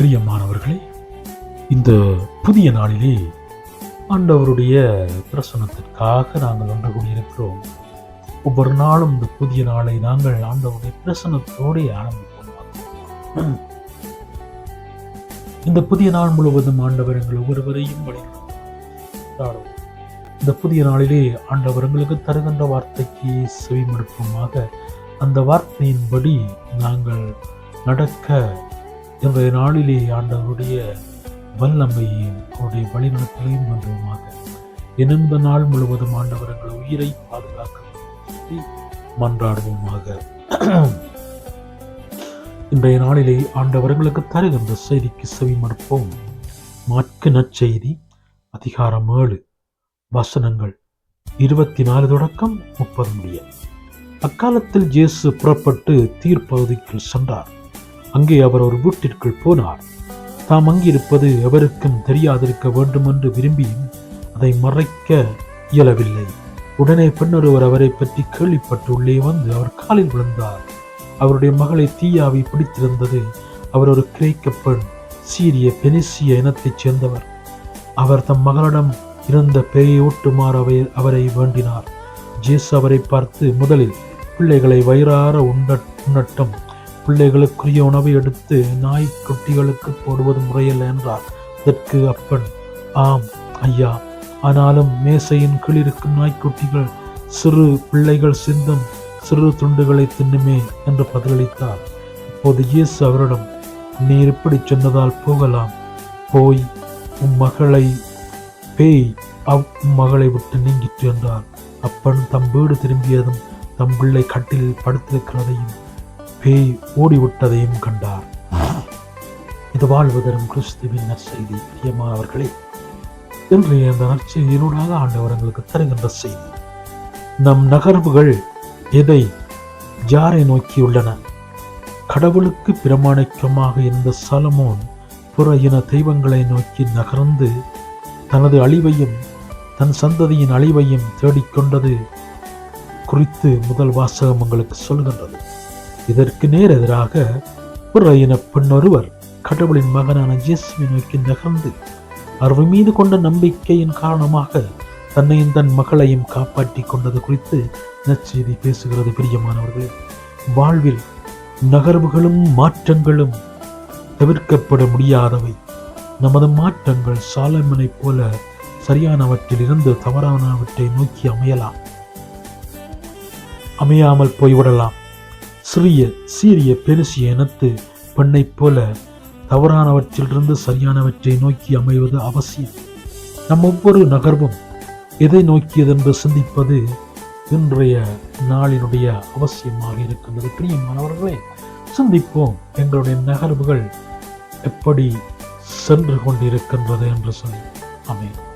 பிரியமானவர்களே இந்த புதிய நாளிலே ஆண்டவருடைய பிரசனத்திற்காக நாங்கள் ஒன்று கூடியிருக்கிறோம் ஒவ்வொரு நாளும் இந்த புதிய நாளை நாங்கள் ஆண்டவருடைய பிரசனத்தோடு ஆரம்பிப்போம் இந்த புதிய நாள் முழுவதும் ஆண்டவர் எங்கள் ஒவ்வொருவரையும் வழிநடத்தும் இந்த புதிய நாளிலே ஆண்டவர் எங்களுக்கு தருகின்ற வார்த்தைக்கு செவிமடுப்போமாக அந்த வார்த்தையின்படி நாங்கள் நடக்க இன்றைய நாளிலே ஆண்டவருடைய வல்லமையும் அவருடைய வழிநடத்தலையும் வேண்டுமாக இணைந்த நாள் முழுவதும் ஆண்டவர் எங்கள் உயிரை பாதுகாக்க மன்றாடுவோமாக. இன்றைய நாளிலே ஆண்டவர்களுக்கு தருகின்ற செய்திக்கு செவிமடுப்போம். மாற்கு நற்செய்தி அதிகாரம் ஏழு வசனங்கள் இருபத்தி நாலு தொடக்கம் முப்பது முடிய. அக்காலத்தில் ஜேசு புறப்பட்டு தீர்ப்பகுதிக்கு சென்றார். அங்கே அவர் ஒரு வீட்டிற்குள் போனார். தாம் அங்கிருப்பது எவருக்கும் தெரியாதிருக்க வேண்டுமென்று விரும்பியும் அதை மறைக்க இயலவில்லை. உடனே பெண்ணொருவர் அவரை பற்றி கேள்விப்பட்டு உள்ளே வந்து அவர் காலில் விழுந்தார். அவருடைய மகளை தீயாவி பிடித்திருந்தது அவர் ஒரு கிரேக்க பெண் சீரிய பெனிசிய இனத்தைச் சேர்ந்தவர். அவர் தம் மகளிடம் இருந்த பேயை ஊட்டுமாறு அவை அவரை வேண்டினார். ஜேசு அவரை பார்த்து முதலில் பிள்ளைகளை வயிறார உண்ட உண்ணட்டும். பிள்ளைகளுக்குரிய உணவை எடுத்து நாய் குட்டிகளுக்கு போடுவது முறையல்ல என்றார். இதற்கு அப்பன் ஆம் ஐயா. ஆனாலும் மேசையின் கீழ் இருக்கும் நாய்க்குட்டிகள் சிறு பிள்ளைகள் சிந்தும் சிறு துண்டுகளை தின்னுமே என்று பதிலளித்தார். இப்போது இயேசு அவரிடம் நீர் இப்படி சொன்னதால் போகலாம். போய் உம் மகளை பேய் அவ் உம் மகளை விட்டு நீங்கிற்று என்றார். அப்பன் தம் வீடு திரும்பியதும் தம் பிள்ளை கட்டில் படுத்திருக்கிறதையும் பேய் ஓடிவிட்டதையும் கண்டார். இது வாழ்வதரும் கிறிஸ்துவின் நற்செய்தி. பிரியமானவர்களே இன்றைய அந்த நற்செய்தியினூடாக ஆண்டவர் எங்களுக்கு தருகின்ற செய்தி. நம் நகர்வுகள் எதை யாரை நோக்கியுள்ளன கடவுளுக்கு பிரமாணிக்கமாக இருந்த சலமோன் புற இன தெய்வங்களை நோக்கி நகர்ந்து தனது அழிவையும் தன் சந்ததியின் அழிவையும் தேடிக்கொண்டது குறித்து முதல் வாசகம் உங்களுக்கு சொல்கின்றது. இதற்கு நேர் எதிராக புற பெண் பெண்ணொருவர் கடவுளின் மகனான இயேசுவை நோக்கி நகர்ந்து அவர் மீது கொண்ட நம்பிக்கையின் காரணமாக தன்னையும் தன் மகளையும் காப்பாற்றி கொண்டது குறித்து நச்செய்தி பேசுகிறது பிரியமானவர்களே. வாழ்வில் நகர்வுகளும் மாற்றங்களும் தவிர்க்கப்பட முடியாதவை. நமது மாற்றங்கள் சாலமனைப் போல சரியானவற்றில் இருந்து தவறானவற்றை நோக்கி அமையலாம். அமையாமல் போய்விடலாம். சிறிய சீரிய பெருசிய இனத்து பெண்ணைப் போல தவறானவற்றிலிருந்து சரியானவற்றை நோக்கி அமைவது அவசியம். நம் ஒவ்வொரு நகர்வும் எதை நோக்கியதென்று சிந்திப்பது இன்றைய நாளினுடைய அவசியமாக இருக்கின்றது. பிரியமானவர்களே சிந்திப்போம் எங்களுடைய நகர்வுகள் எப்படி சென்று கொண்டிருக்கின்றது என்று சொல்லி. அமையும்